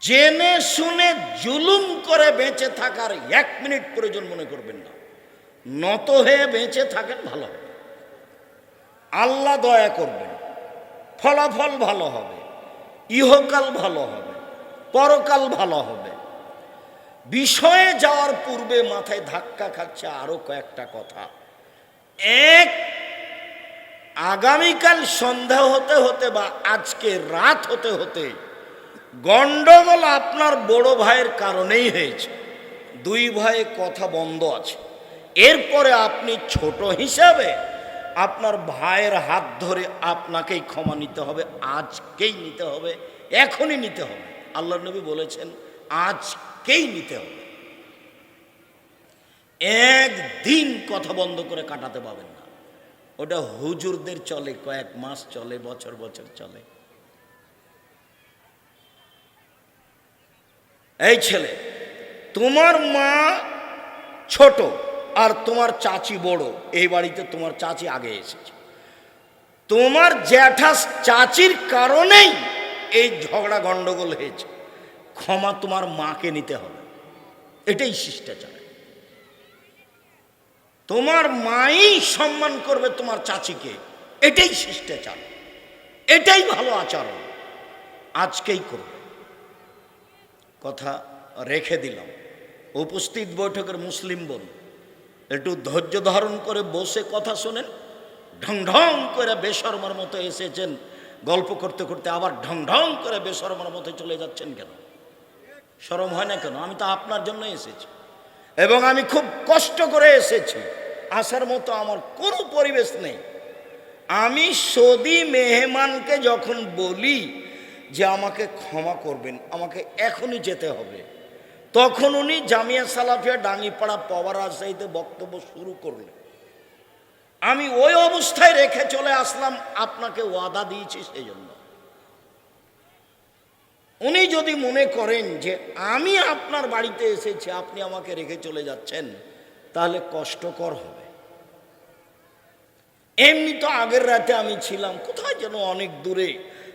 জেনে শুনে জুলুম করে বেঁচে থাকার এক মিনিট প্রয়োজন মনে করবেন না। নত হয়ে বেঁচে থাকেন, ভালো হবে। আল্লাহ দয়া করবেন। ফলাফল ভালো হবে। ইহকাল ভালো হবে। পরকাল ভালো হবে। বিষয়ে যাওয়ার পূর্বে মাথায় ধাক্কা খাচ্ছে আরও কয়েকটা কথা। এক, আগামীকাল সন্ধ্যা হতে হতে বা আজকে রাত হতে হতে গন্ডগোল আপনার বড় ভাইয়ের কারণেই হয়েছে। দুই ভাইয়ে কথা বন্ধ আছে। এরপরে আপনি ছোট হিসাবে আপনার ভাইয়ের হাত ধরে আপনাকেই ক্ষমা নিতে হবে, আজকেই নিতে হবে, এখনই নিতে হবে। আল্লাহ নবী বলেছেন, আজকেই নিতে হবে। একদিন কথা বন্ধ করে কাটাতে পাবেন না। ওটা হুজুরদের চলে, কয়েক মাস চলে, বছর বছর চলে। এই ছেলে, তোমার মা ছোট আর তোমার চাচি বড়। এই বাড়িতে তোমার চাচি আগে এসেছে। তোমার জ্যাঠা চাচির কারণেই এই ঝগড়া গন্ডগোল হয়েছে। ক্ষমা তোমার মাকে নিতে হবে। এটাই শিষ্টাচার। তোমার মাই সম্মান করবে তোমার চাচিকে। এটাই শিষ্টাচার। এটাই ভালো আচরণ। আজকেই করবে কথা রেখে দিলাম। উপস্থিত বৈঠকের মুসলিম বোন, একটু ধৈর্য ধারণ করে বসে কথা শোনেন। ঢং ঢং করে বেশর্মার মতো এসেছেন। গল্প করতে করতে আবার ঢং ঢং করে বেশর্মার মতো চলে যাচ্ছেন কেন? সরম হয় না কেন? আমি তো আপনার জন্য এসেছি। এবং আমি খুব কষ্ট করে এসেছি। আসার মতো আমার কোনো পরিবেশ নেই। আমি সদি মেহমানকে যখন বলি যে আমাকে ক্ষমা করবেন, আমাকে এখনই যেতে হবে। তখন উনি জামিয়া সালাফিয়া ডাঙ্গিপাড়া পাওয়ার রাজশাহীতে বক্তব্য শুরু করলেন। আমি ওই অবস্থায় রেখে চলে আসলাম, আপনাকে ওয়াদা দিয়েছি সেই জন্য উনি যদি মনে করেন যে আমি আপনার বাড়িতে এসেছি, আপনি আমাকে রেখে চলে যাচ্ছেন, তাহলে কষ্টকর হবে। এমনি তো আগের রাতে আমি ছিলাম, কোথায় যেন অনেক দূরে।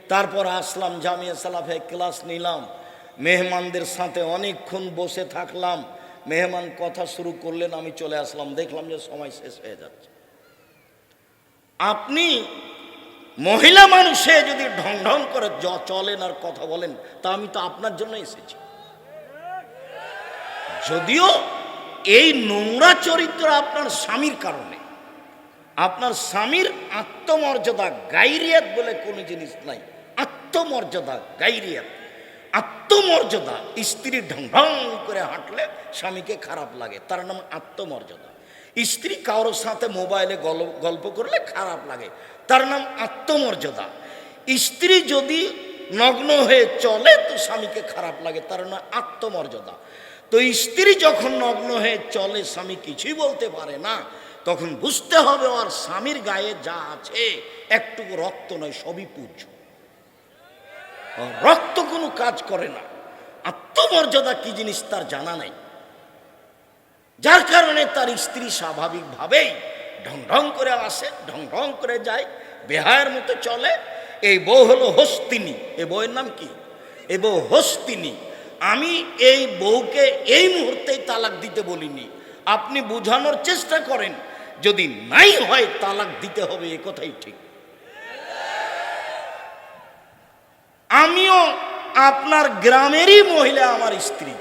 তারপর আসলাম, জামিয়া সালাফে ক্লাস নিলাম। মেহমানদের সাথে অনেকক্ষণ বসে থাকলাম। মেহমান কথা শুরু করলেন, আমি চলে আসলাম। দেখলাম যে সময় শেষ হয়ে যাচ্ছে। আপনি মহিলা মানুষে যদি ঢং ঢং করে চলেন আর কথা বলেন, তা আমি তো আপনার জন্য এসেছি। যদিও এই নোংরা চরিত্র আপনার স্বামীর কারণে। আপনার স্বামীর আত্মমর্যাদা, গাইরিয়াত বলে কোনো জিনিস নাই। আত্মমর্যাদা গাইরিয়াত আত্মমর্যাদা, স্ত্রী ঢং ঢং করে হাঁটলে স্বামীকে খারাপ লাগে, তার নাম আত্মমর্যাদা। স্ত্রী কারোর সাথে মোবাইলে গল- গল্প করলে খারাপ লাগে, তার নাম আত্মমর্যাদা। স্ত্রী যদি নগ্ন হয়ে চলে, তো স্বামীকে খারাপ লাগে, তার নাম আত্মমর্যাদা। তো স্ত্রী যখন নগ্ন হয়ে চলে, স্বামী কিছুই বলতে পারে না, তখন বুঝতে হবে আর স্বামীর গায়ে যা আছে, একটুকু রক্ত নয়, সবই পূজ্য। রক্ত কোনো কাজ করে না। আত্মমর্যাদা কি জিনিস তার জানা নাই। যার কারণে তার স্ত্রী স্বাভাবিকভাবেই ঢং ঢং করে আসে, ঢং ঢং করে যায়, বেহায়ের মতো চলে। এই বউ হলো হস্তিনী। এ বউয়ের নাম কি? এই বউ হস্তিনী। আমি এই বউকে এই মুহূর্তেই তালাক দিতে বলিনি। আপনি বোঝানোর চেষ্টা করেন, যদি নাই হয় তালাক দিতে হবে, এ কথাই ঠিক। আমিও আপনার গ্রামেরই মহিলা, আমার স্ত্রী।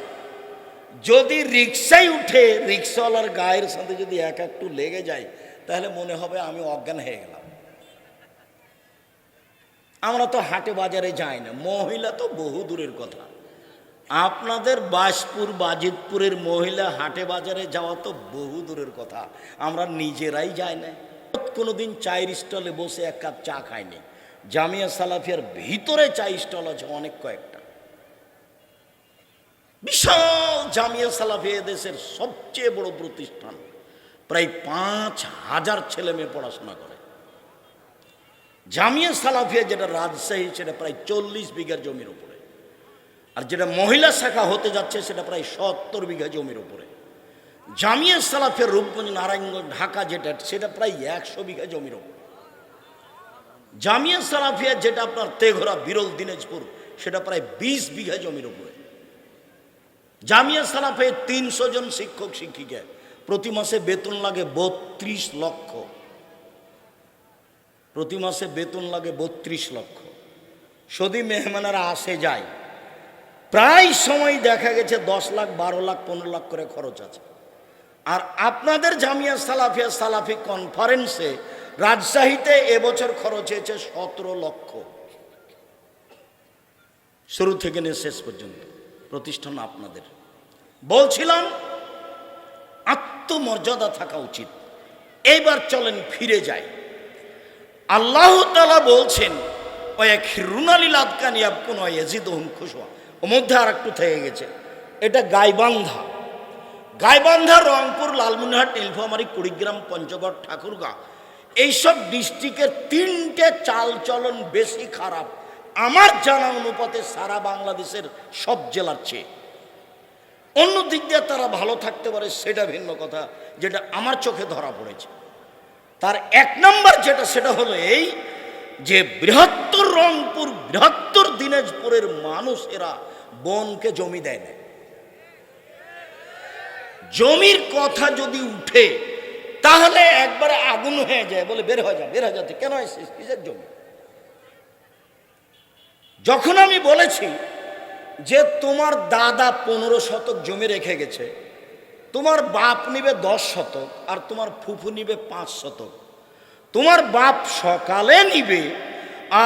যদি রিক্সায় উঠে রিক্সাওয়ালার গায়ের সাথে যদি এক একটু লেগে যায়, তাহলে মনে হবে আমি অজ্ঞান হয়ে গেলাম। আমরা তো হাটে বাজারে যাই না, মহিলা তো বহু দূরের কথা। আপনাদের বাসপুর, বাজিতপুরের মহিলা হাটে বাজারে যাওয়া তো বহু দূরের কথা। আমরা নিজেরাই যাই না। কোনোদিন চায়ের স্টলে বসে এক কাপ চা খাইনি। জামিয়া সালাফিয়ার ভিতরে চাই স্টল আছে অনেক কয়েকটা। বিশাল জামিয়া সালাফিয়া দেশের সবচেয়ে বড় প্রতিষ্ঠান। প্রায় পাঁচ হাজার ছেলে মেয়ে পড়াশোনা করে। জামিয়া সালাফিয়া যেটা রাজশাহী, সেটা প্রায় চল্লিশ বিঘার জমির উপরে। আর যেটা মহিলা শাখা হতে যাচ্ছে, সেটা প্রায় সত্তর বিঘা জমির উপরে। জামিয়া সালাফিয়া রূপগঞ্জ, নারায়ণগঞ্জ, ঢাকা যেটা, সেটা প্রায় একশো বিঘা জমির উপরে। জামিয়া সালাফিয়া যেটা আপনার তেঘরা, বিরল দিনাজপুর, সেটা প্রায় বিশ বিঘা জমির উপরে। জামিয়া সালাফে তিনশো জন শিক্ষক, শিক্ষিকা, প্রতি মাসে বেতন লাগে বত্রিশ লক্ষ। প্রতি মাসে বেতন লাগে বত্রিশ লক্ষ। সদি মেহমানেরা আসে, যায়। প্রায় সময় দেখা গেছে দশ লাখ, বারো লাখ, পনেরো লাখ করে খরচ আছে। আর আপনাদের জামিয়া সালাফিয়া সালাফি কনফারেন্সে রাজশাহীতে এবছর খরচ হয়েছে সতেরো লক্ষ। শুরু থেকে নিয়ে শেষ পর্যন্ত প্রতিষ্ঠান আপনাদের। বলছিলাম, আত্মমর্যাদা থাকা উচিত। এইবার চলেন, ফিরে যাই। আল্লাহ তালা বলছেন এক হিরুনালিল আদকানি আপকুন ইয়াজিদ হুম খুশোয়া ও মধ্যে আর একটু থেকে গেছে। এটা গাইবান্ধা। গাইবান্ধা রংপুর লালমনিরহাট নীলফামারী কুড়িগ্রাম পঞ্চগড় ঠাকুরগাঁ এইসব ডিস্ট্রিক্টের তিনটে চালচলন বেশি খারাপ। আমার জানা অনুপাতে সারা বাংলাদেশের সব জেলার চেয়ে। অন্য দিক দিয়ে তারা ভালো থাকতে পারে, সেটা ভিন্ন কথা, যেটা আমার চোখে ধরা পড়েছে। তার এক নম্বর যেটা, সেটা হলো এই যে বৃহত্তর রংপুর, বৃহত্তর দিনাজপুরের মানুষ এরা বনকে জমি দেয় না। জমির কথা যদি উঠে তাহলে একবারে আগুন হয়ে যায়। বলে, বের হয়ে যা, বের হয়ে যাতে কেন এসেছিস কিসের জমি যখন আমি বলেছি যে তোমার দাদা পনেরো শতক জমি রেখে গেছে, তোমার বাপ নিবে দশ শতক আর তোমার ফুফু নিবে পাঁচ শতক। তোমার বাপ সকালে নিবে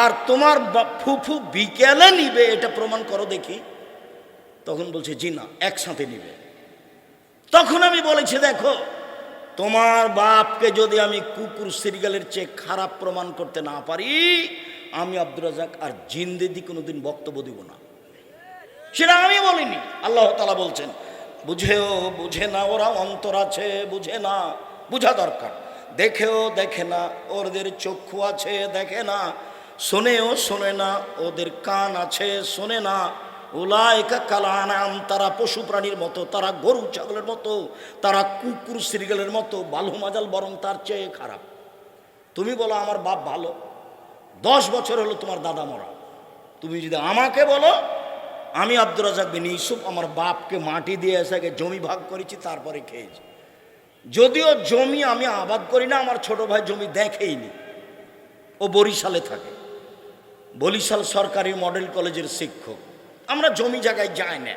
আর তোমার ফুফু বিকেলে নিবে, এটা প্রমাণ করো দেখি। তখন বলছে, জি না, একসাথে নিবে। তখন আমি বলেছি, দেখো তোমার বাপকে যদি আমি কুকুর সিরিয়ালের চেয়ে খারাপ প্রমাণ করতে না পারি, আমি আব্দুর রাজাক আর জিন্দেদি কোনোদিন বক্তব্য দিব না। সেটা আমি বলিনি, আল্লাহ তালা বলছেন, বুঝেও বুঝে না, ওরা অন্তর আছে, বুঝে না, বুঝা দরকার। দেখেও দেখে না, ওদের চক্ষু আছে, দেখে না, শোনেও শোনে না, ওদের কান আছে, শোনে না উলায়কা কালানাম তারা পশু প্রাণীর মতো, তারা গরু ছাগলের মতো, তারা কুকুর সিরিগালের মতো, বালু মাজাল বরং তার চেয়ে খারাপ। তুমি বলো আমার বাপ ভালো, দশ বছর হলো তোমার দাদা মরা। তুমি যদি আমাকে বলো, আমি আব্দুর রাজাক বিন ইউসুফ, আমার বাপকে মাটি দিয়ে এসে আগে জমি ভাগ করেছি, তারপরে খেয়েছি। যদিও জমি আমি আবাদ করি না, আমার ছোট ভাই জমি দেখেইনি। ও বরিশালে থাকে। বরিশাল সরকারি মডেল কলেজের শিক্ষক। আমরা জমি জায়গায় যাই না।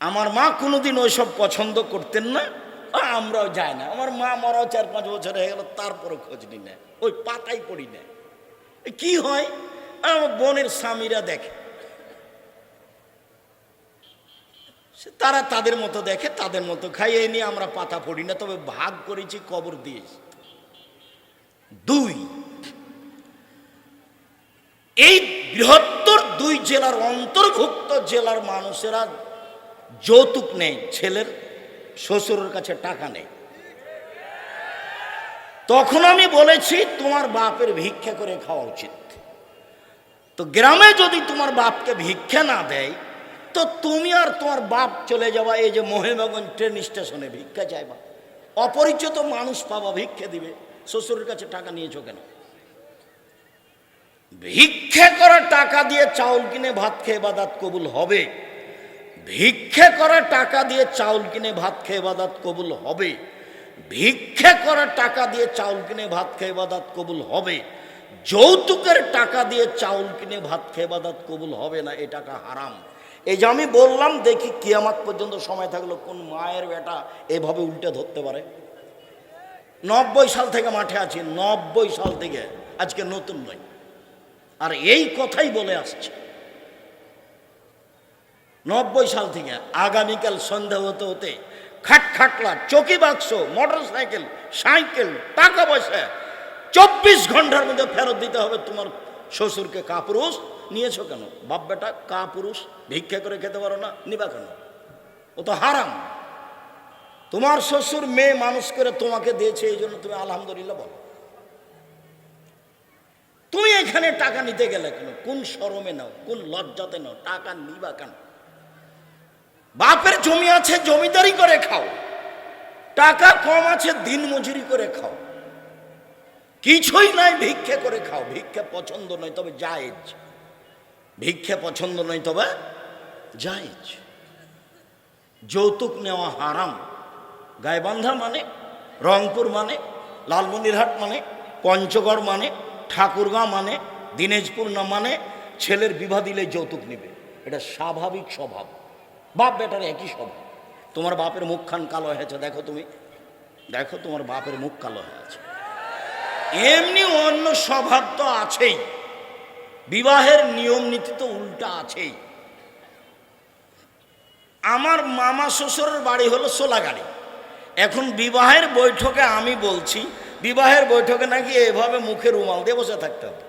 আমার মা কোনোদিন ওইসব পছন্দ করতেন না, আমরাও যাই না। আমার মা মরাও চার পাঁচ বছর হয়ে গেল তারপরে খোঁজ নি না। ওই পাতাই পড়ি না। কি হয়? আমার বোনের স্বামীরা দেখে। তারা তাদের মতো দেখে, তাদের মতো খাইয়ে নিয়ে আমরা পাতা পড়ি না, তবে ভাগ করেছি, কবর দিয়েছি। দুই, এই বৃহত্তর দুই জেলার অন্তর্ভুক্ত জেলার মানুষেরা যৌতুক নেই ছেলের শ্বশুরের কাছে টাকা নেই তখন আমি বলেছি, তোমার বাপের ভিক্ষা করে খাওয়া উচিত। তো গ্রামে যদি তোমার বাপকে ভিক্ষা না দেয়, তো তুমি আর তোমার বাপ চলে যাওয়া এই যে মহিমাগঞ্জ ট্রেন স্টেশনে ভিক্ষা চাইবা। অপরিচিত মানুষ পাবা, ভিক্ষা দিবে। শ্বশুরের কাছে টাকা নিয়েছো কেন? ভিক্ষে করা টাকা দিয়ে চাউল কিনে ভাত খেয়ে বাদাত কবুল হবে। ভিক্ষে করা টাকা দিয়ে চাউল কিনে ভাত খেয়ে বাদাত কবুল হবে। ভিক্ষে করা টাকা দিয়ে চাউল কিনে ভাত খেয়ে বাদাত কবুল হবে। যৌতুকের টাকা দিয়ে চাউল কিনে ভাত খেয়ে বাদাত কবুল হবে না, এ টাকা হারাম। এই যে আমি বললাম, দেখি কিয়ামাত পর্যন্ত সময় থাকল কোন মায়ের বেটা এভাবে উল্টে ধরতে পারে? নব্বই সাল থেকে মাঠে আছি, নব্বই সাল থেকে। আজকে নতুন নয়। আর এই কথাই বলে আসছে। নব্বই সাল থেকে আগামীকাল সন্ধ্যা হতে হতে খাট খাটলা, চকি বাক্স মোটর সাইকেল সাইকেল, টাকা পয়সা, চব্বিশ ঘণ্টার মধ্যে ফেরত দিতে হবে তোমার শ্বশুরকে। কাপুরুষ নিয়েছো কেন? বাপ বেটা, কাপুরুষ, ভিক্ষা করে খেতে পারো না, নিবা কেন? ও তো হারাম। তোমার শ্বশুর মেয়ে মানুষ করে তোমাকে দিয়েছে, এই জন্য তুমি আলহামদুলিল্লাহ বলো। তুমি এখানে টাকা নিতে গেলে কেন? কোন শরমে নাও, কোন লজ্জাতে নাও, টাকা নিবা কেন? বাপের জমি আছে, জমিদারি করে খাও। টাকা কম আছে, দিন মজুরি করে খাও। কিছুই নাই, ভিক্ষে করে খাও। ভিক্ষে পছন্দ নয়, তবে জায়েজ। ভিক্ষে পছন্দ নয়, তবে জায়েজ। যৌতুক নেওয়া হারাম। গায়বান্ধা মানে রংপুর মানে লালমন্দিরহাট মানে পঞ্চগড় মানে ঠাকুরগাঁ মানে দিনাজপুর না মানে ছেলের বিবাহ দিলে যৌতুক নেবে। এটা স্বাভাবিক স্বভাব। বাপ বেটার একই স্বভাব। তোমার বাপের মুখখান কালো হয়েছে, দেখো তুমি। দেখো তোমার বাপের মুখ কালো হয়েছে এমনি অন্য স্বভাব তো আছেই। বিবাহের নিয়ম নীতি তো উল্টা আছেই। আমার মামা শ্বশুরের বাড়ি হলো সোলাগাড়ি। এখন বিবাহের বৈঠকে আমি বলছি বিবাহের বৈঠকে নাকি এভাবে মুখে রুমাল দিয়ে বসে থাকতে হবে।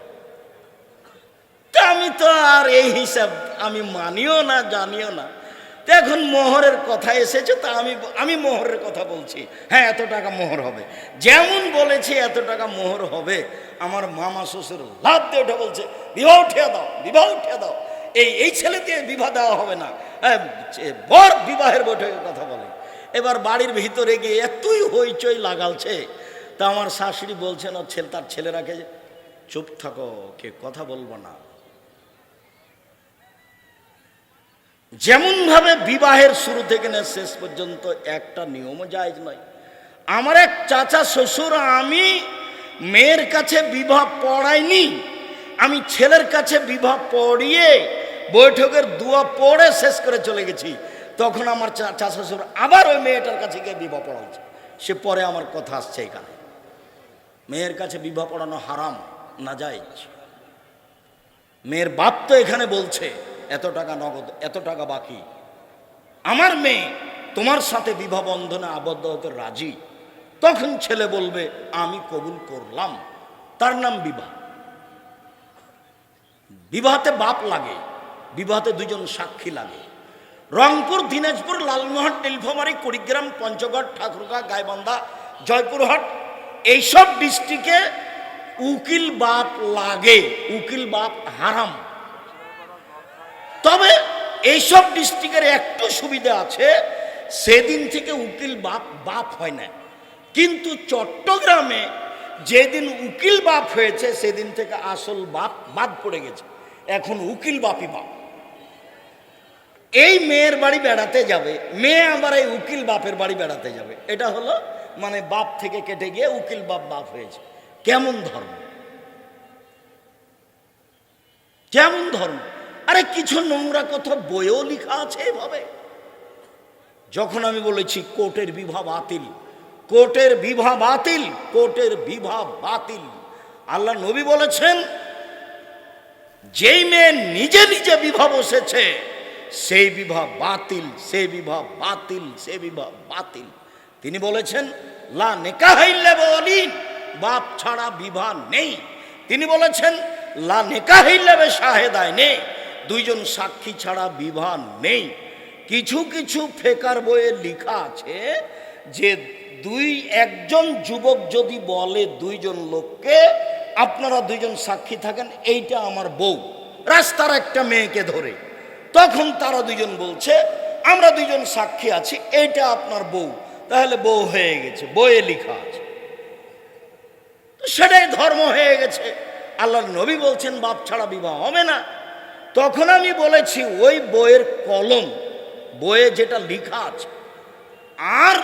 তা আমি তো আর এই হিসাব আমি মানিও না জানিও না। তো এখন মোহরের কথা এসেছে তা আমি আমি মোহরের কথা বলছি। হ্যাঁ এত টাকা মোহর হবে। যেমন বলেছি এত টাকা মোহর হবে। আমার মামা শ্বশুর লাভ দিয়ে ওঠে বলছে বিবাহ উঠিয়ে দাও বিবাহ উঠিয়ে দাও। এই এই ছেলে দিয়ে বিবাহ দেওয়া হবে না। হ্যাঁ, বর বিবাহের বৈঠকের কথা বলে। এবার বাড়ির ভিতরে গিয়ে এতই হইচই লাগালছে তা আমার শাশুড়ি বলছেন ওর ছেলে, তার ছেলেরাকে চুপ থাকো, কে কথা বলব না। যেমনভাবে বিবাহের শুরু থেকে না শেষ পর্যন্ত একটা নিয়মও জায়জ নয়। আমার এক চাচা শ্বশুর, আমি মেয়ের কাছে বিবাহ পড়াইনি, আমি ছেলের কাছে বিবাহ পড়িয়ে বৈঠকের দুয়া পড়ে শেষ করে চলে গেছি। তখন আমার চাচা শ্বশুর আবার ওই মেয়েটার কাছে গিয়ে বিবাহ পড়াচ্ছে। সে পরে আমার কথা আসছে এখানে। মেয়ের কাছে বিবাহ পড়ানো হারাম, না যায়। মেয়ের বাপ তো এখানে বলছে, এত টাকা নগদ, এত টাকা বাকি। আমার মেয়ে তোমার সাথে বিবাহ বন্ধনে আবদ্ধ হতে রাজি? তখন ছেলে বলবে, আমি কবুল করলাম। তার নাম বিবাহ। বিবাহতে বাপ লাগে, বিবাহতে দুজন সাক্ষী লাগে। রংপুর, দিনাজপুর, লালমোহন, নীলফামারী, কুড়িগ্রাম, পঞ্চগড়, ঠাকুরগাঁ, গাইবান্ধা, জয়পুরহাট এইসব ডিস্ট্রিক্টে উকিল বাপ লাগে, উকিল বাপ হারাম। তবে এইসব ডিস্ট্রিক্টের একটু সুবিধা আছে, সেদিন থেকে উকিল বাপ বাপ হয় না কিন্তু চট্টগ্রামে যেদিন উকিল বাপ হয়েছে, সেদিন থেকে আসল বাপ বাদ পড়ে গেছে। এখন উকিল বাপই বাপ। এই মেয়ের বাড়ি বেড়াতে যাবে, মেয়ে আবার এই উকিল বাপের বাড়ি বেড়াতে যাবে। এটা হলো মানে বাপ থেকে কেটে গিয়ে উকিল বাপ বাপ হয়েছে। কেমন ধর্ম? কেমন ধর্ম? আরে কিছু নোংরা কথা বইও লেখা আছে এভাবে। যখন আমি বলেছি কোর্টের বিবাহ বাতিল, কোর্টের বিবাহ বাতিল, কোর্টের বিবাহ বাতিল। আল্লাহ নবী বলেছেন, যেই মেয়ে নিজে নিজে বিবাহ বসেছে, সেই বিবাহ বাতিল সে বিবাহ বাতিল সে বিবাহ বাতিল। তিনি বলেছেন, লা নেকাহাইল্লে বলিন বাপ ছাড়া বিবাহ নেই। তিনি বলেছেন, লা নেকাহিল্লাবে শাহেদায় নেই দুইজন সাক্ষী ছাড়া বিবাহ নেই। কিছু কিছু ফেকার বইয়ে লেখা আছে যে দুই, একজন যুবক যদি বলে দুইজন লোককে, আপনারা দুইজন সাক্ষী থাকেন, এইটা আমার বউ, রাস্তার একটা মেয়েকে ধরে। তখন তারা দুইজন বলছে, আমরা দুইজন সাক্ষী আছি, এইটা আপনার বউ। তাহলে বউ হয়ে গেছে, বইয়ে লিখা আছে। সেটাই ধর্ম হয়ে গেছে। আল্লাহর নবী বলছেন, বাপ ছাড়া বিবাহ হবে না। তখন আমি বলেছি, ওই বইয়ের কলম, বইয়ে যেটা লিখা আছে, আর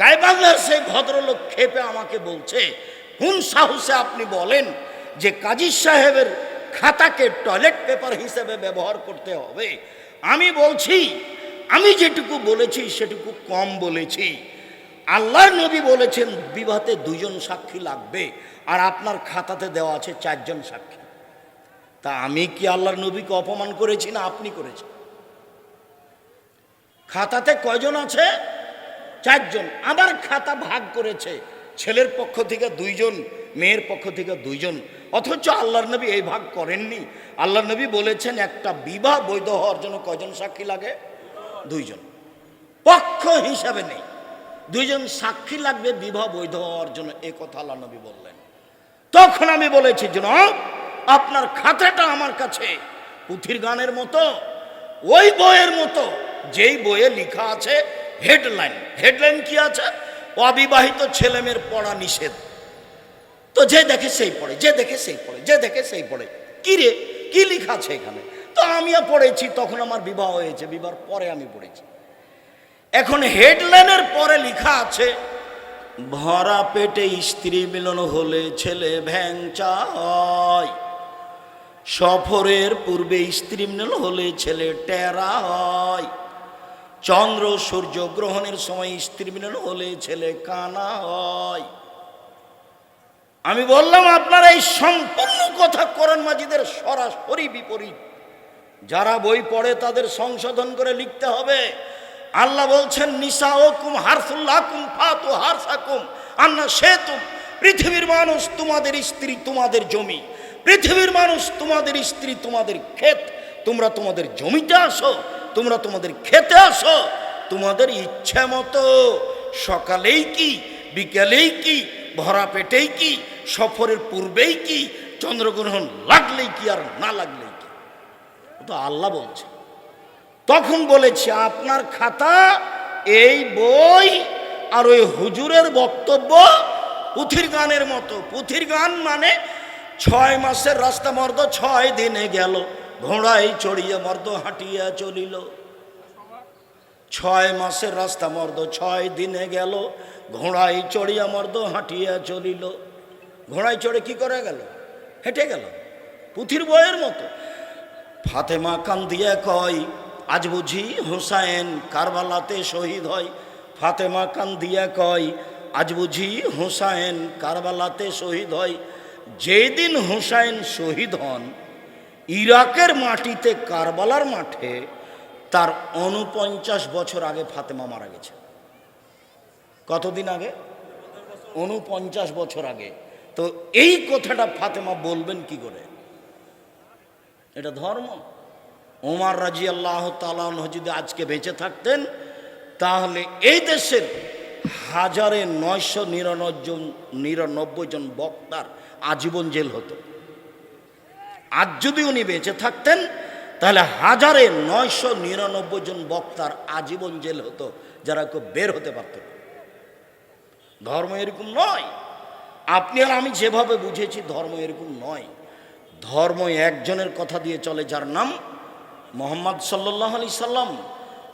গাইবাংলার সেই ভদ্রলোক খেপে আমাকে বলছে কোন সাহসে আপনি বলেন যে কাজী সাহেবের খাতাকে টয়লেট পেপার হিসেবে ব্যবহার করতে হবে। আমি বলছি আমি যেটুকু বলেছি, সেটুকু কম বলেছি। আল্লাহর নবী বলেছেন, বিবাহতে দুজন সাক্ষী লাগবে, আর আপনার খাতাতে দেওয়া আছে চারজন সাক্ষী। তা আমি কি আল্লাহর নবীকে অপমান করেছি না আপনি করেছেন? খাতাতে কয়জন আছে? চারজন। আবার খাতা ভাগ করেছে, ছেলের পক্ষ থেকে দুইজন, মেয়ের পক্ষ থেকে দুইজন। অথচ আল্লাহর নবী এই ভাগ করেননি। আল্লাহর নবী বলেছেন, একটা বিবাহ বৈধ হওয়ার জন্য কয়জন সাক্ষী লাগে? দুইজন। পক্ষ হিসাবে নেই। দুইজন সাক্ষী লাগবে বিবাহ বৈধ হওয়ার জন্য, এ কথা আল্লাহ নবী বললেন। তখন আমি বলেছি, জনাব, আপনার খাতাটা আমার কাছে, পুথির গানের মতো, ওই বইয়ের মতো, যেই বইয়ে লেখা আছে, হেডলাইন। হেডলাইন কি আছে? অবিবাহিত ছেলেমেয়ের পড়া নিষেধ। তো যে দেখে সেই পড়ে, যে দেখে সেই পড়ে, যে দেখে সেই পড়ে। কি রে? কি লেখা আছে এখানে? তো আমিও পড়েছি, তখন আমার বিবাহ হয়েছে বিবাহ পরে আমি পড়েছি। এখন হেডলাইনের পরে লেখা আছে, ভরা পেটে স্ত্রী মিলন হলে ছেলে ভ্যাংচা হয় সফরের পূর্বে স্ত্রী মিলন হলে ছেলে টেরা হয় চন্দ্র সূর্য গ্রহণের সময় স্ত্রী মিলন হলে ছেলে কানা হয় আমি বললাম, আপনারা এই সম্পূর্ণ কথা করণ মাজিদের সরাসরি বিপরীত। যারা বই পড়ে তাদের সংশোধন করে লিখতে হবে। আল্লাহ বলছেন নিসা হারসুল্লাহ কুম ফাতু হারসাকুম আন্না সে তুম পৃথিবীর মানুষ তোমাদের স্ত্রী তোমাদের জমি। পৃথিবীর মানুষ তোমাদের স্ত্রী তোমাদের ক্ষেত। তোমরা তোমাদের জমিতে আসো, তোমরা তোমাদের খেতে আসো। তোমাদের ইচ্ছে মতো সকালেই কি, বিকেলেই কি, ভরা পেটেই কি, সফরের পূর্বেই কি, চন্দ্রগ্রহণ লাগলেই কি আর না ও তো আল্লাহ বলছে। তখন বলেছে, আপনার খাতা, এই বই আর ওই হুজুরের বক্তব্য পুথির গানের মতো। পুথির গান মানে ছয় মাসের রাস্তা মর্দ ছয় দিনে গেল, ঘোড়ায় চড়িয়ে মর্দ হাঁটিয়া চলিল। ছয় মাসের রাস্তা মর্দ ছয় দিনে গেল, ঘোড়ায় চড়িয়া মর্দ হাঁটিয়া চলিল। ঘোড়ায় চড়ে কি করে গেল? হেঁটে গেল। পুথির বইয়ের মতো। ফাতেমা কান্দিয়া কয়, আজ বুঝি হুসাইন কারবালাতে শহীদ হয়। ফাতেমা কান্দিয়া কয়, আজ বুঝি হুসাইন কারবালাতে শহীদ হয়। যেদিন হুসাইন শহীদ হন, ইরাকের মাটিতে কারবালার মাঠে তার অনুপঞ্চাশ বছর আগে ফাতেমা মারা গেছে। কতদিন আগে? অনুপঞ্চাশ বছর আগে। তো এই কথাটা ফাতেমা বলবেন কি করে? এটা ধর্ম। ওমার রাজি আল্লাহ তালাহ যদি আজকে বেঁচে থাকতেন, তাহলে এই দেশের হাজারে নয়শো নিরানব্বই জন নিরানব্বই জন বক্তার আজীবন জেল হতো। আজ যদি উনি বেঁচে থাকতেন, তাহলে হাজারে নয়শো নিরানব্বই জন বক্তার আজীবন জেল হতো, যারা কেউ বের হতে পারত ধর্ম এরকম নয়। আপনি আর আমি যেভাবে বুঝেছি, ধর্ম এরকম নয়। ধর্ম একজনের কথা দিয়ে চলে, যার নাম মোহাম্মদ সাল্লাহ আলি সাল্লাম।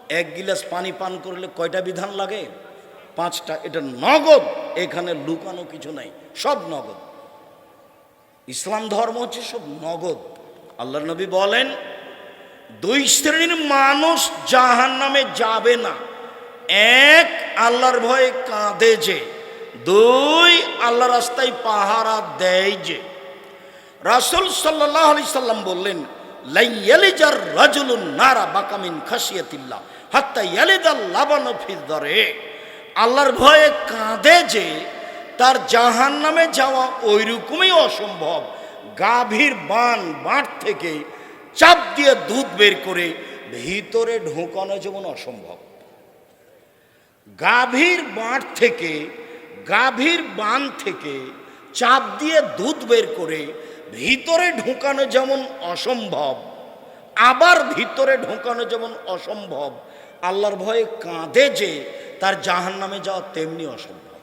এক গিলাস পানি পান করলে কয়টা বিধান লাগে? পাঁচটা। এটা নগদ। এখানে লুকানো কিছু নাই। সব নগদ। ইসলাম ধর্ম হচ্ছে সব নগদ। আল্লাহ নবী বলেন, দুই শ্রেণির মানুষ জাহান নামে যাবে না। এক আল্লাহর ভয়ে কাঁদে যে, দুই আল্লাহ রাস্তায় পাহারা দেয় যে। রাসুল সাল্লাহ আলি সাল্লাম বললেন লাইয়ালিজার রাজুলুন নারা বাকামিন খাসিয়াতিল্লাহ হাত্তা ইয়ালিদাল লাবানো ফিদরে আল্লাহর ভয়ে কাঁদে যে তার জাহান নামে যাওয়া ওই রকমই অসম্ভব। গাভীর বান বাঁট থেকে চাপ দিয়ে দুধ বের করে ভিতরে ঢোকানো যেমন অসম্ভব। গাভীর বাঁট থেকে, গাভীর বান থেকে চাপ দিয়ে দুধ বের করে ভিতরে ঢোকানো যেমন অসম্ভব, আবার ভিতরে ঢোকানো যেমন অসম্ভব, আল্লাহর ভয়ে কাঁদে যে তার জাহান নামে যাওয়া তেমনি অসম্ভব।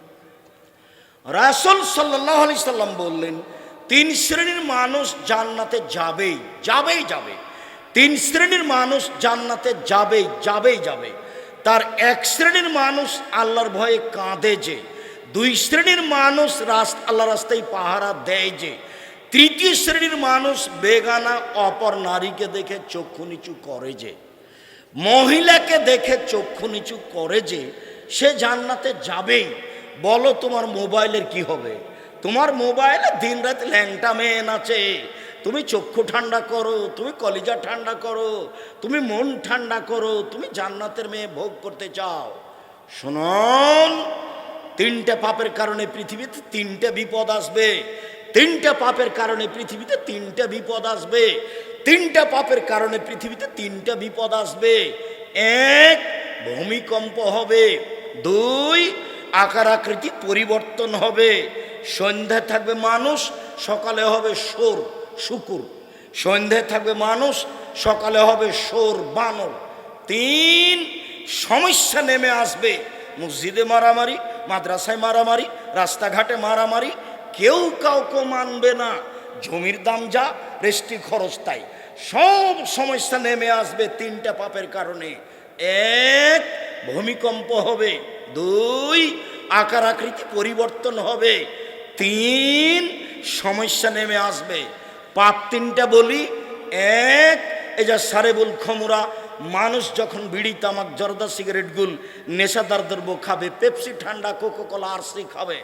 রাসুল সাল্লাহ আলি সাল্লাম বললেন, তিন শ্রেণির মানুষ জান্নাতে যাবেই যাবেই যাবে। তিন শ্রেণির মানুষ জান্নাতে যাবেই যাবেই যাবে। তার এক শ্রেণির মানুষ আল্লাহর ভয়ে কাঁদে যে, দুই শ্রেণির মানুষ রাস্ত আল্লাহ রাস্তায় পাহারা দেয় যে তৃতীয় শ্রেণির মানুষ বেগানা অপর নারীকে দেখে চক্ষু নিচু করে যে, মহিলাকে দেখে চক্ষু নিচু করে যে, সে জান্নাতে যাবেই। বলো তোমার মোবাইলের কি হবে? তোমার মোবাইলে দিন রাত ল্যাংটা মেয়ে নাচে তুমি চক্ষু ঠান্ডা করো, তুমি কলিজা ঠান্ডা করো, তুমি মন ঠান্ডা করো, তুমি জান্নাতের মেয়ে ভোগ করতে চাও। শুনুন, তিনটে পাপের কারণে পৃথিবীতে তিনটে বিপদ আসবে। তিনটা পাপের কারণে পৃথিবীতে তিনটা বিপদ আসবে। তিনটা পাপের কারণে পৃথিবীতে তিনটা বিপদ আসবে। এক, ভূমিকম্প হবে। দুই আকার আকৃতি পরিবর্তন হবে। সন্ধ্যায় থাকবে মানুষ, সকালে হবে সোর, শুকুর। সন্ধ্যায় থাকবে মানুষ, সকালে হবে সোর, বানর। তিন, সমস্যা নেমে আসবে। মসজিদে মারামারি, মাদ্রাসায় মারামারি, রাস্তাঘাটে মারামারি কেউ কাউকে মানবে না। জমির দাম যা রেস্টি খরচ তাই। সব সমস্যা নেমে আসবে তিনটা পাপের কারণে। এক, ভূমিকম্প হবে। দুই, আকার আকৃতি পরিবর্তন হবে। তিন, সমস্যা নেমে আসবে। পাপ তিনটা বলি। এক যা সারেবুল খমুরা, মানুষ যখন বিড়ি, তামাক, জর্দা, সিগারেট, গুল, নেশাদার দ্রব্য খাবে, পেপসি, ঠান্ডা কোকো কলা আরসি খাবে।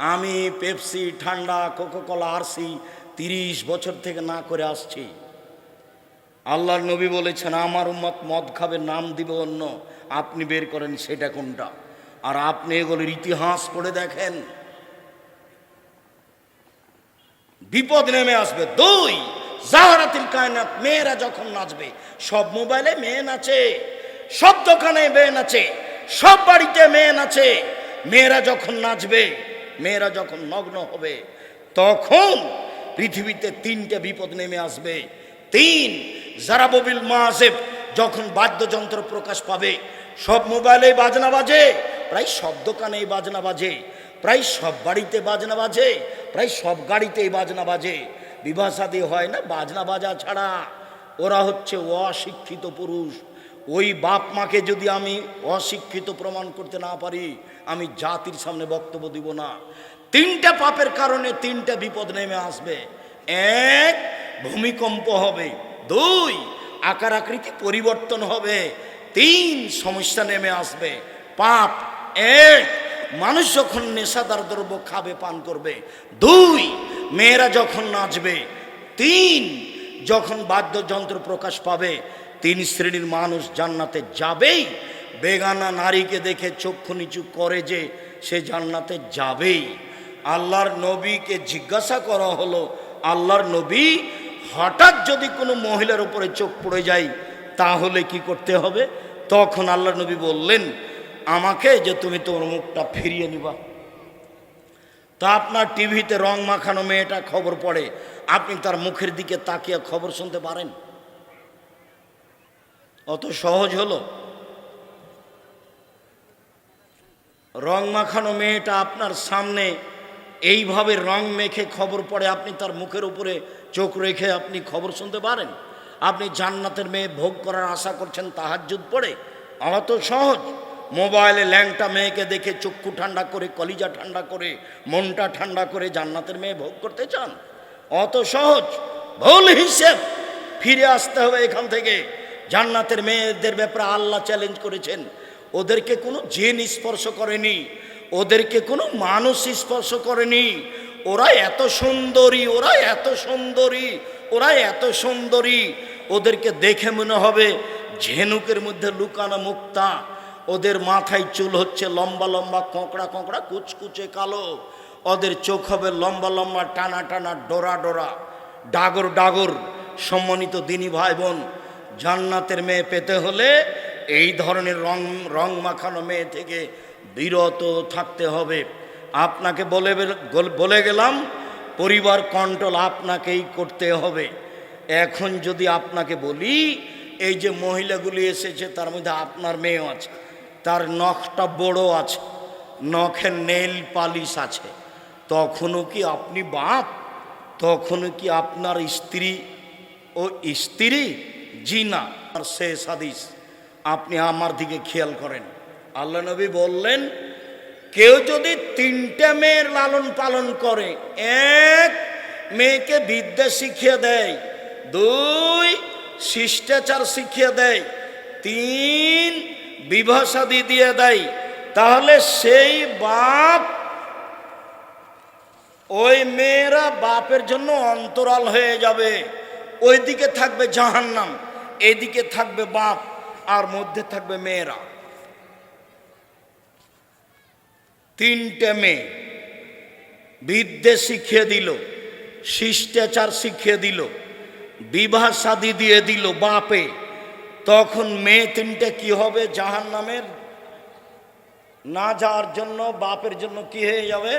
আমি পেপসি, ঠান্ডা কোকো কলা আরসি তিরিশ বছর থেকে না করে আসছি। আল্লাহর নবী বলেছেন, আমার উম্মত মদ খাবে, নাম দিবে অন্য। আপনি বের করেন সেটা কোনটা? আর আপনি এগুলোর ইতিহাস পড়ে দেখেন। বিপদ নেমে আসবে। দুই, জাহারাতিল কায়নাত, মেয়েরা যখন নাচবে, সব মোবাইলে মেয়ে নাচে, সব দোকানে মেয়ে নাচে, সব বাড়িতে মেয়ে নাচে। মেয়েরা যখন নাচবে মেয়েরা যখন নগ্ন হবে, তখন পৃথিবীতে তিনটে বিপদ নেমে আসবে। তিন জারাববিল মাসেব যখন বাদ্যযন্ত্র প্রকাশ পাবে, সব মোবাইলে বাজনা বাজে, প্রায় সব দোকানেই বাজনা বাজে, প্রায় সব বাড়িতে বাজনা বাজে, প্রায় সব গাড়িতেই বাজনা বাজে। শাদী হয় না, বাজনা বাজা ছাড়া। ওরা হচ্ছে অশিক্ষিত পুরুষ। ওই বাপ মাকে যদি আমি অশিক্ষিত প্রমাণ করতে না পারি, আমি জাতির সামনে বক্তব্য দিব না। তিনটা পাপের কারণে তিনটা বিপদ নেমে আসবে। এক, ভূমিকম্প হবে। দুই, আকার আকৃতি পরিবর্তন হবে। তিন, সমস্যা নেমে আসবে। পাপ। এক, মানুষ যখন নেশাদার দ্রব্য খাবে, পান করবে। দুই, মেয়েরা যখন নাচবে। তিন, যখন বাদ্যযন্ত্র প্রকাশ পাবে তিন শ্রেণির মানুষ জান্নাতে যাবেই। বেগানা নারীকে দেখে চক্ষু নিচু করে যে সে জান্নাতে যাবেই। আল্লাহর নবীকে জিজ্ঞাসা করা হলো, আল্লাহর নবী, হঠাৎ যদি কোনো মহিলার উপরে চোখ পড়ে যায়, তাহলে কি করতে হবে? তখন আল্লাহর নবী বললেন, আমাকে যে তুমি তোমার মুখটা ফিরিয়ে নিবা। তা আপনার টিভিতে রং মাখানো মেয়েটা খবর পড়ে। আপনি তার মুখের দিকে তাকিয়ে খবর শুনতে পারেন। অত সহজ হলো? রং মাখানো মেয়েটা আপনার সামনে এইভাবে রং মেখে খবর পড়ে, আপনি তার মুখের উপরে চোখ রেখে আপনি খবর শুনতে পারেন? আপনি জান্নাতের মেয়ে ভোগ করার আশা করছেন, তাহাজ্জুদ পড়ে? অত সহজ। মোবাইলে ল্যাংটা মেয়েকে দেখে চক্ষু ঠান্ডা করে, কলিজা ঠান্ডা করে, মনটা ঠান্ডা করে জান্নাতের মেয়ে ভোগ করতে চান? অত সহজ। ভুল হিসেব। ফিরে আসতে হবে এখান থেকে। জান্নাতের মেয়েদের ব্যাপারে আল্লাহ চ্যালেঞ্জ করেছেন। ওদেরকে কোনো জেন স্পর্শ করেনি, ওদেরকে কোনো মানুষ স্পর্শ করেনি। ওরা এত সুন্দরী, ওরা এত সুন্দরী, ওরা এত সুন্দরী। ওদেরকে দেখে মনে হবে ঝেনুকের মধ্যে লুকানো মুক্তা। ওদের মাথায় চুল হচ্ছে লম্বা লম্বা, কোঁকড়া কোঁকড়া, কুচকুচে কালো। ওদের চোখ হবে লম্বা লম্বা, টানা টানা, ডোরা ডোরা। ডাগর ডাগর, সম্মানিত দিনী ভাই বোন জান্নাতের মেয়ে পেতে হলে এই ধরনের রং রং মাখানো মেয়ে থেকে বিরত থাকতে হবে। আপনাকে বলে বলে গেলাম, পরিবার কন্ট্রোল আপনাকেই করতে হবে। এখন যদি আপনাকে বলি, এই যে মহিলাগুলি এসেছে, তার মধ্যে আপনার মেয়েও আছে, তার নখটা বড় আছে, নখের নেল পালিশ আছে, তখনও কি আপনি বাপ? তখনও কি আপনার স্ত্রী ও স্ত্রী জি না আর শেষ হাদিস, আপনি আমার দিকে খেয়াল করেন। আল্লাহ নবী বললেন, কেউ যদি তিনটে মেয়ের লালন পালন করে, এক মেয়েকে বিদ্যা শিখিয়ে দেয়, দুই শিষ্টাচার শিখিয়ে দেয়, তিন বিবাহ দিয়ে দেয়, তাহলে সেই বাপ ওই মেয়েরা বাপের জন্য অন্তরাল হয়ে যাবে। ওইদিকে থাকবে জাহান্নাম। এদিকে থাকবে বাপ, আর মধ্যে থাকবে মেয়েরা। তিনটে মেয়ে বিদ্যে শিখিয়ে দিল, শিষ্টাচার শিখিয়ে দিল, বিবাহ শাদী দিয়ে দিল বাপে। তখন মেয়ে তিনটে কি হবে জাহান নামের না যাওয়ার জন্য, বাপের জন্য কি হয়ে যাবে?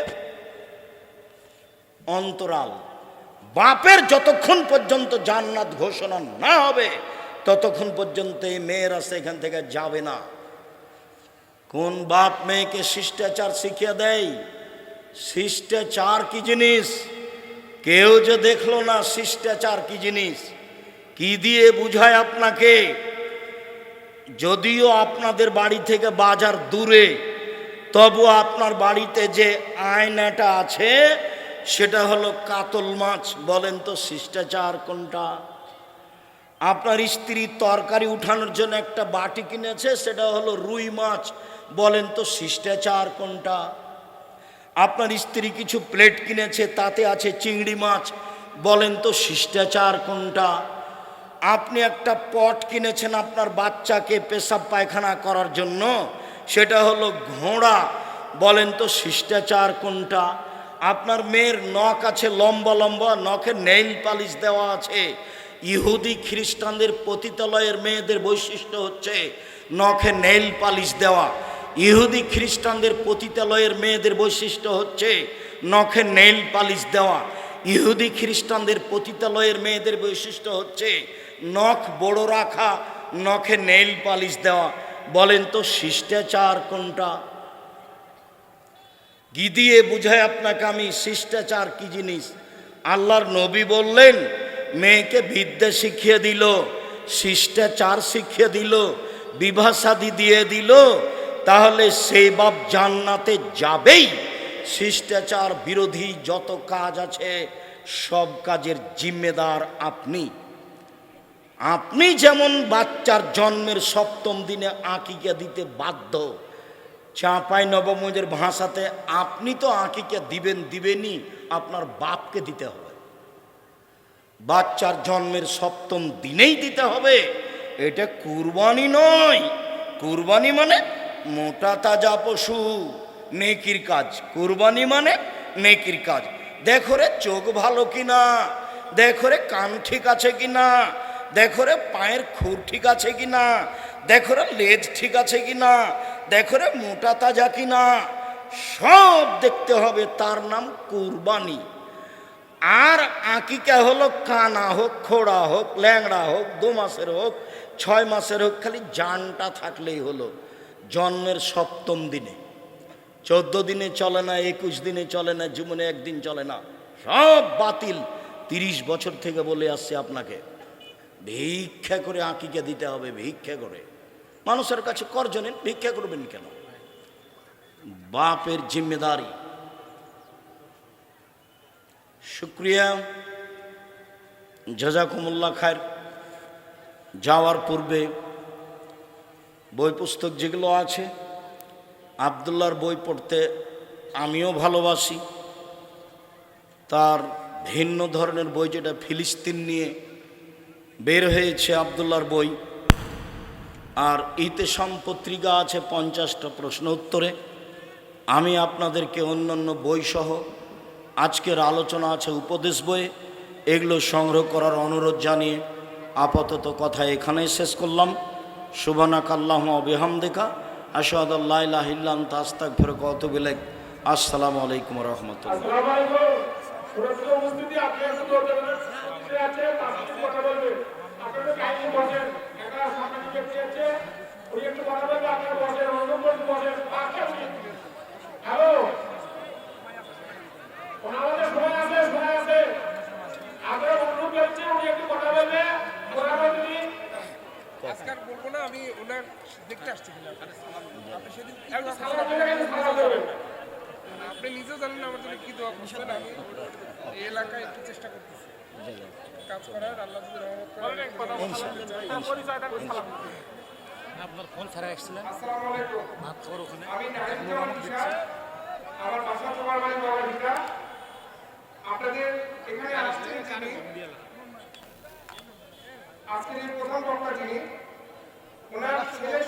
অন্তরাল। বাপের যতক্ষণ পর্যন্ত জান্নাত ঘোষণা না হবে ততক্ষণ পর্যন্ত এই মেয়েরা সেখান থেকে যাবে না। কোন বাপ মেয়েকে শিষ্টাচার শিখিয়ে দেয়? শিষ্টাচার কি জিনিস? কেউ যে দেখল না শিষ্টাচার কি জিনিস? কি দিয়ে বুঝায় আপনাকে? যদিও আপনাদের বাড়ি থেকে বাজার দূরে তবু আপনার বাড়িতে যে আয়নাটা আছে, সেটা হলো কাতল মাছ। বলেন তো শিষ্টাচার কোনটা? আপনার স্ত্রী তরকারি উঠানোর জন্য একটা বাটি কিনেছে, সেটা হলো রুই মাছ। বলেন তো শিষ্টাচার কোনটা? আপনার স্ত্রী কিছু প্লেট কিনেছে, তাতে আছে চিংড়ি মাছ। বলেন তো শিষ্টাচার কোনটা? আপনি একটা পট কিনেছেন আপনার বাচ্চাকে পেশাব পায়খানা করার জন্য, সেটা হলো ঘোড়া। বলেন তো শিষ্টাচার কোনটা? আপনার মেয়ের নখ আছে লম্বা লম্বা, নখে নেইল পালিশ দেওয়া আছে। ইহুদি খ্রিস্টানদের পতিতালয়ের মেয়েদের বৈশিষ্ট্য হচ্ছে নখে নেইল পালিশ দেওয়া। ইহুদি খ্রিস্টানদের পতিতালয়ের মেয়েদের বৈশিষ্ট্য হচ্ছে নখে নেইল পালিশ দেওয়া। ইহুদি খ্রিস্টানদের পতিতালয়ের মেয়েদের বৈশিষ্ট্য হচ্ছে নখ বড় রাখা, নখে নেইল পালিশ দেওয়া। বলেন তো শিষ্টাচার কোনটা? কি দিয়ে বুঝায় আপনাকে আমি, শিষ্টাচার কি জিনিস? আল্লাহর নবী বললেন মেয়েকে বিদ্যা শিখিয়ে দিল, শিষ্টাচার শিখিয়ে দিল বিভাষাদি দিয়ে দিল, তাহলে সেই বাপ জান্নাতে যাবেই। শিষ্টাচার বিরোধী যত কাজ আছে, সব কাজের জিম্মেদার আপনি। আপনি যেমন বাচ্চার জন্মের সপ্তম দিনে আঁকিকে দিতে বাধ্য, চাঁপাই নবমজের ভাষাতে আপনি তো আঁকিকে দিবেন দিবেনই, আপনার বাপকে দিতে হবে। বাচ্চার জন্মের সপ্তম দিনেই দিতে হবে। এটা কুরবানি নয়। কুরবানি মানে মোটা তাজা পশু। নেকির কাজ। কুরবানি মানে নেকির কাজ। দেখো রে, চোখ ভালো কিনা? দেখো রে, কান ঠিক আছে কিনা? দেখো রে, পায়ের খুর ঠিক আছে কিনা? দেখো রে, লেজ ঠিক আছে কিনা? দেখো রে, মোটা তাজা কিনা? সব দেখতে হবে। তার নাম কুরবানি। আর আঁকিকা হলো কানা হোক, খোড়া হোক, ল্যাংড়া হোক, দু মাসের হোক, ছয় মাসের হোক, খালি জানটা থাকলেই হলো জন্মের সপ্তম দিনে। চোদ্দ দিনে চলে না, একুশ দিনে চলে না, জীবনে একদিন চলে না, সব বাতিল। তিরিশ বছর থেকে বলে আসছে আপনাকে, ভিক্ষা করে আঁকিকে দিতে হবে, ভিক্ষা করে। মানুষের কাছে কর্জ নেন ভিক্ষা করবেন কেন? বাপের জিম্মেদারি। শুক্রিয়া। জাজাকুমুল্লাহ খায়ের যাওয়ার পূর্বে বই পুস্তক যেগুলো আছে আবদুল্লার বই পড়তে আমিও ভালোবাসি। তার ভিন্ন ধরনের বই যেটা ফিলিস্তিন নিয়ে বের হয়েছে আবদুল্লার বই। আর ইতেসাম পত্রিকা আছে পঞ্চাশটা প্রশ্ন উত্তরে। আমি আপনাদেরকে অন্যান্য বইসহ আজকের আলোচনা আছে উপদেশ বইয়ে। এগুলো সংগ্রহ করার অনুরোধ জানিয়ে আপাতত কথা এখানেই শেষ করলাম। সুবানাক আল্লাহ অবিহাম দেখা আসাদ তাস্তাক ফের কত বিলেক আসসালামু আলাইকুম রহমতুল্লাহ। হ্যালো ওনাদের সময় আছে সময় আছে। আপনারা অনুরোধ করছি উনি একটু কথা বলবে। কথা বলবি আজকাল বলব না আমি ওনার দেখতে আসছি কিনা আপনি সেদিন আপনি নিজেও জানেন আমার জন্য কি দোয়া করছেন আমি এই এলাকায় একটু চেষ্টা করতেছি। কাজ করার আল্লাহ যদি রহমত করে। পরিচয়টা সালাম আপনার ফোন ছাড়া আসছিলেন আসসালামু আলাইকুম। খাবার ওখানে। আমি বিশ্বাস আমার বাসা তোমার বাড়ি বাবা আপনাদের এখানে আসছেন যিনি আজকের এই প্রধান বক্তা যিনি ওনার ছেলে